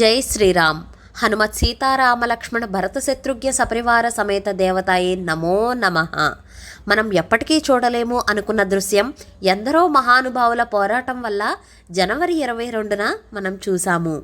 జై శ్రీరామ్. హనుమత్ సీతారామ లక్ష్మణ భరత శత్రుఘ్న సపరివార సమేత దేవతాయే నమో నమః. మనం ఎప్పటికీ చూడలేము అనుకున్న దృశ్యం ఎందరో మహానుభావుల పోరాటం వల్ల జనవరి ఇరవై రెండున మనం చూసాము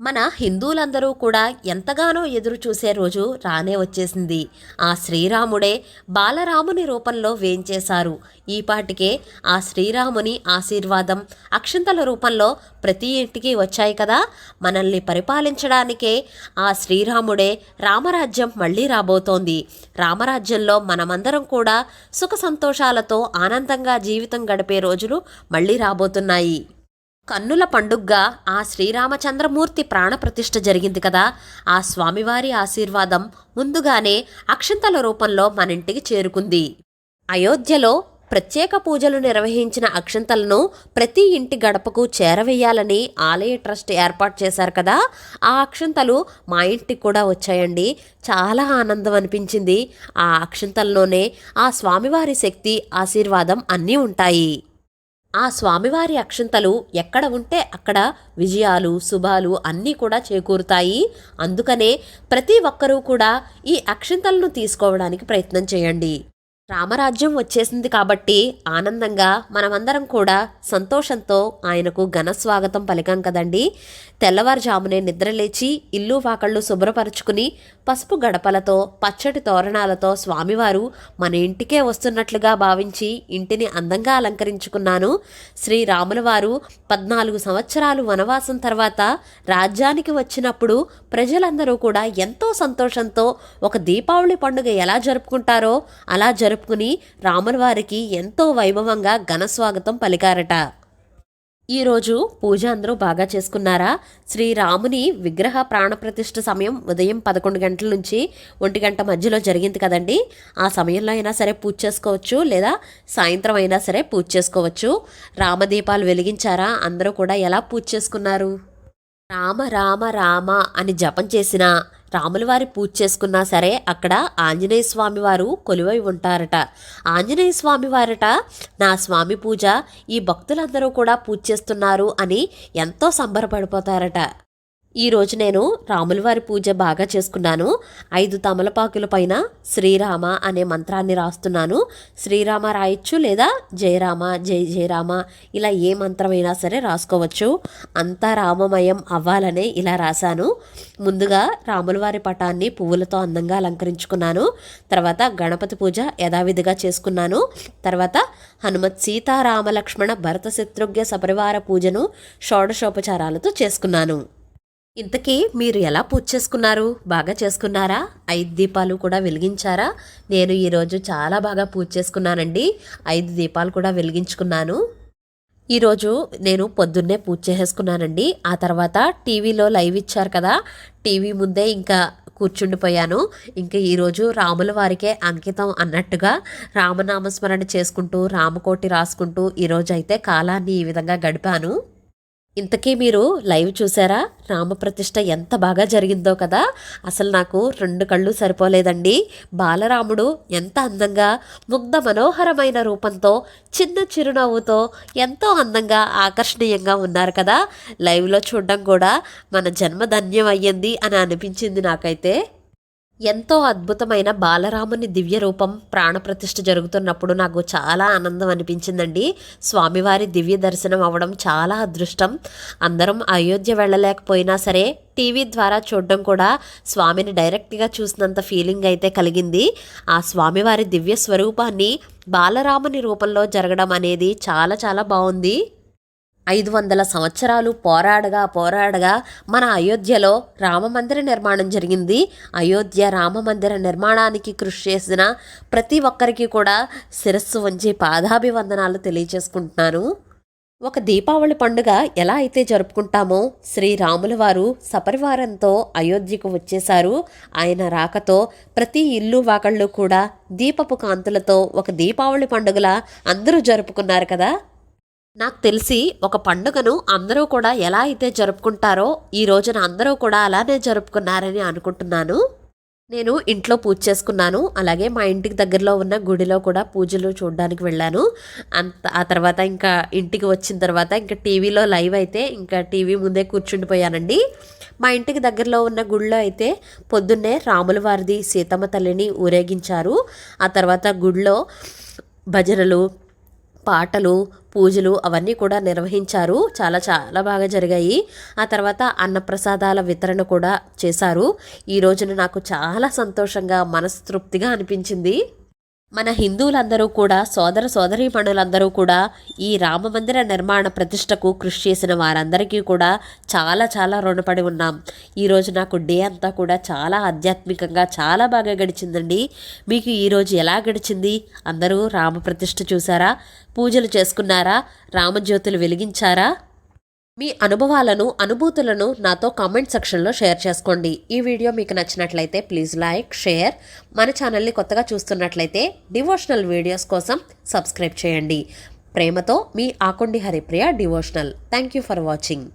మన హిందువులందరూ కూడా ఎంతగానో ఎదురు చూసే రోజు రానే వచ్చేసింది. ఆ శ్రీరాముడే బాలరాముని రూపంలో వేంచేశారు. ఈపాటికే ఆ శ్రీరాముని ఆశీర్వాదం అక్షంతల రూపంలో ప్రతి ఇంటికి వచ్చాయి కదా. మనల్ని పరిపాలించడానికే ఆ శ్రీరాముడే రామరాజ్యం మళ్ళీ రాబోతోంది. రామరాజ్యంలో మనమందరం కూడా సుఖ సంతోషాలతో ఆనందంగా జీవితం గడిపే రోజులు మళ్ళీ రాబోతున్నాయి. కన్నుల పండుగగా ఆ శ్రీరామచంద్రమూర్తి ప్రాణప్రతిష్ఠ జరిగింది కదా. ఆ స్వామివారి ఆశీర్వాదం ముందుగానే అక్షంతల రూపంలో మన ఇంటికి చేరుకుంది. అయోధ్యలో ప్రత్యేక పూజలు నిర్వహించిన అక్షంతలను ప్రతి ఇంటి గడపకు చేరవేయాలని ఆలయ ట్రస్ట్ ఏర్పాటు చేశారు కదా. ఆ అక్షంతలు మా ఇంటికి కూడా వచ్చాయండి. చాలా ఆనందం అనిపించింది. ఆ అక్షంతల్లోనే ఆ స్వామివారి శక్తి ఆశీర్వాదం అన్నీ ఉంటాయి. ఆ స్వామివారి అక్షంతలు ఎక్కడ ఉంటే అక్కడ విజయాలు శుభాలు అన్నీ కూడా చేకూరుతాయి. అందుకనే ప్రతి ఒక్కరూ కూడా ఈ అక్షంతలను తీసుకోవడానికి ప్రయత్నం చేయండి. రామరాజ్యం వచ్చేసింది కాబట్టి ఆనందంగా మనమందరం కూడా సంతోషంతో ఆయనకు ఘన స్వాగతం పలికాం కదండి. తెల్లవారుజామునే నిద్రలేచి ఇల్లు వాకళ్ళు శుభ్రపరుచుకుని పసుపు గడపలతో పచ్చటి తోరణాలతో స్వామివారు మన ఇంటికే వస్తున్నట్లుగా భావించి ఇంటిని అందంగా అలంకరించుకున్నాను. శ్రీరాముల వారు పద్నాలుగు సంవత్సరాలు వనవాసం తర్వాత రాజ్యానికి వచ్చినప్పుడు ప్రజలందరూ కూడా ఎంతో సంతోషంతో ఒక దీపావళి పండుగ ఎలా జరుపుకుంటారో అలా జరుపుకుని రాముల వారికి ఎంతో వైభవంగా ఘన స్వాగతం పలికారట. ఈరోజు పూజ అందరూ బాగా చేసుకున్నారా? శ్రీరాముని విగ్రహ ప్రాణప్రతిష్ఠ సమయం ఉదయం పదకొండు గంటల నుంచి ఒంటి గంట మధ్యలో జరిగింది కదండి. ఆ సమయంలో అయినా సరే పూజ చేసుకోవచ్చు లేదా సాయంత్రం అయినా సరే పూజ చేసుకోవచ్చు. రామదీపాలు వెలిగించారా? అందరూ కూడా ఎలా పూజ చేసుకున్నారు? రామ రామ రామ అని జపం చేసిన రాములవారి పూజ చేసుకున్నా సరే అక్కడ ఆంజనేయ స్వామి వారు కొలువై ఉంటారట. ఆంజనేయ స్వామి వారట నా స్వామి పూజ ఈ భక్తులందరూ కూడా పూజ చేస్తున్నారు అని ఎంతో సంబరపడిపోతారట. ఈరోజు నేను రాములవారి పూజ బాగా చేసుకున్నాను. ఐదు తమలపాకుల పైన శ్రీరామ అనే మంత్రాన్ని రాస్తున్నాను. శ్రీరామ రాయొచ్చు లేదా జయరామ జై జయరామ ఇలా ఏ మంత్రమైనా సరే రాసుకోవచ్చు. అంతా రామమయం అవ్వాలనే ఇలా రాశాను. ముందుగా రాములవారి పటాన్ని పువ్వులతో అందంగా అలంకరించుకున్నాను. తర్వాత గణపతి పూజ యథావిధిగా చేసుకున్నాను. తర్వాత హనుమత్ సీతారామ లక్ష్మణ భరత శత్రుఘ్న సపరివార పూజను షోడశోపచారాలతో చేసుకున్నాను. ఇంతకీ మీరు ఎలా పూజ చేసుకున్నారు? బాగా చేసుకున్నారా? ఐదు దీపాలు కూడా వెలిగించారా? నేను ఈరోజు చాలా బాగా పూజ చేసుకున్నానండి. ఐదు దీపాలు కూడా వెలిగించుకున్నాను. ఈరోజు నేను పొద్దున్నే పూజ చేసేసుకున్నానండి ఆ తర్వాత టీవీలో లైవ్ ఇచ్చారు కదా. టీవీ ముందే ఇంకా కూర్చుండిపోయాను. ఇంకా ఈరోజు రాముల వారికే అంకితం అన్నట్టుగా రామనామస్మరణ చేసుకుంటూ రామకోటి రాసుకుంటూ ఈరోజు అయితే కాలాన్ని ఈ విధంగా గడిపాను. ఇంతకీ మీరు లైవ్ చూసారా? రామప్రతిష్ట ఎంత బాగా జరిగిందో కదా? అసలు నాకు రెండు కళ్ళు సరిపోలేదండి. బాలరాముడు ఎంత అందంగా ముగ్ధ మనోహరమైన రూపంతో చిన్న చిరునవ్వుతో ఎంతో అందంగా ఆకర్షణీయంగా ఉన్నారు కదా? లైవ్లో చూడడం కూడా మన జన్మ ధన్యం అయ్యింది అని అనిపించింది నాకైతే. ఎంతో అద్భుతమైన బాలరాముని దివ్య రూపం ప్రాణప్రతిష్ఠ జరుగుతున్నప్పుడు నాకు చాలా ఆనందం అనిపించిందండి. స్వామివారి దివ్య దర్శనం అవ్వడం చాలా అదృష్టం. అందరం అయోధ్య వెళ్ళలేకపోయినా సరే టీవీ ద్వారా చూడడం కూడా స్వామిని డైరెక్ట్గా చూసినంత ఫీలింగ్ అయితే కలిగింది. ఆ స్వామివారి దివ్య స్వరూపాన్ని బాలరాముని రూపంలో జరగడం అనేది చాలా చాలా బాగుంది. ఐదు వందల సంవత్సరాలు పోరాడగా పోరాడగా మన అయోధ్యలో రామమందిర నిర్మాణం జరిగింది. అయోధ్య రామమందిర నిర్మాణానికి కృషి చేసిన ప్రతి ఒక్కరికి కూడా శిరస్సు వంచి పాదాభివందనాలు తెలియజేసుకుంటున్నాను ఒక దీపావళి పండుగ ఎలా అయితే జరుపుకుంటామో శ్రీరాముల వారు సపరివారంతో అయోధ్యకు వచ్చేశారు. ఆయన రాకతో ప్రతి ఇల్లు వాకళ్ళు కూడా దీపపు కాంతులతో ఒక దీపావళి పండుగలా అందరూ జరుపుకున్నారు కదా. నాకు తెలిసి ఒక పండుగను అందరూ కూడా ఎలా అయితే జరుపుకుంటారో ఈ రోజున అందరూ కూడా అలానే జరుపుకున్నారని అనుకుంటున్నాను. నేను ఇంట్లో పూజ చేసుకున్నాను. అలాగే మా ఇంటికి దగ్గరలో ఉన్న గుడిలో కూడా పూజలు చూడడానికి వెళ్ళాను. అంత ఆ తర్వాత ఇంకా ఇంటికి వచ్చిన తర్వాత ఇంకా టీవీలో లైవ్ అయితే ఇంకా టీవీ ముందే కూర్చుండిపోయానండి. మా ఇంటికి దగ్గరలో ఉన్న గుడిలో అయితే పొద్దున్నే రాముల వారిది సీతమ్మ తల్లిని ఊరేగించారు. ఆ తర్వాత గుడిలో భజనలు పాటలు పూజలు అవన్నీ కూడా నిర్వహించారు. చాలా చాలా బాగా జరిగాయి. ఆ తర్వాత అన్నప్రసాదాల వితరణ కూడా చేశారు. ఈ రోజున నాకు చాలా సంతోషంగా మనస్తృప్తిగా అనిపించింది. మన హిందువులందరూ కూడా సోదర సోదరీమణులందరూ కూడా ఈ రామమందిర నిర్మాణ ప్రతిష్టకు కృషి చేసిన వారందరికీ కూడా చాలా చాలా రుణపడి ఉన్నాం. ఈరోజు నాకు డే అంతా కూడా చాలా ఆధ్యాత్మికంగా చాలా బాగా గడిచిందండి. మీకు ఈరోజు ఎలా గడిచింది? అందరూ రామ ప్రతిష్ఠ చూసారా? పూజలు చేసుకున్నారా? రామజ్యోతులు వెలిగించారా? మీ అనుభవాలను అనుభూతులను నాతో కామెంట్ సెక్షన్లో షేర్ చేసుకోండి. ఈ వీడియో మీకు నచ్చినట్లయితే ప్లీజ్ లైక్ షేర్. మన ఛానల్ని కొత్తగా చూస్తున్నట్లయితే డివోషనల్ వీడియోస్ కోసం సబ్స్క్రైబ్ చేయండి. ప్రేమతో మీ Akondi Haripriya devotional. Thank you for watching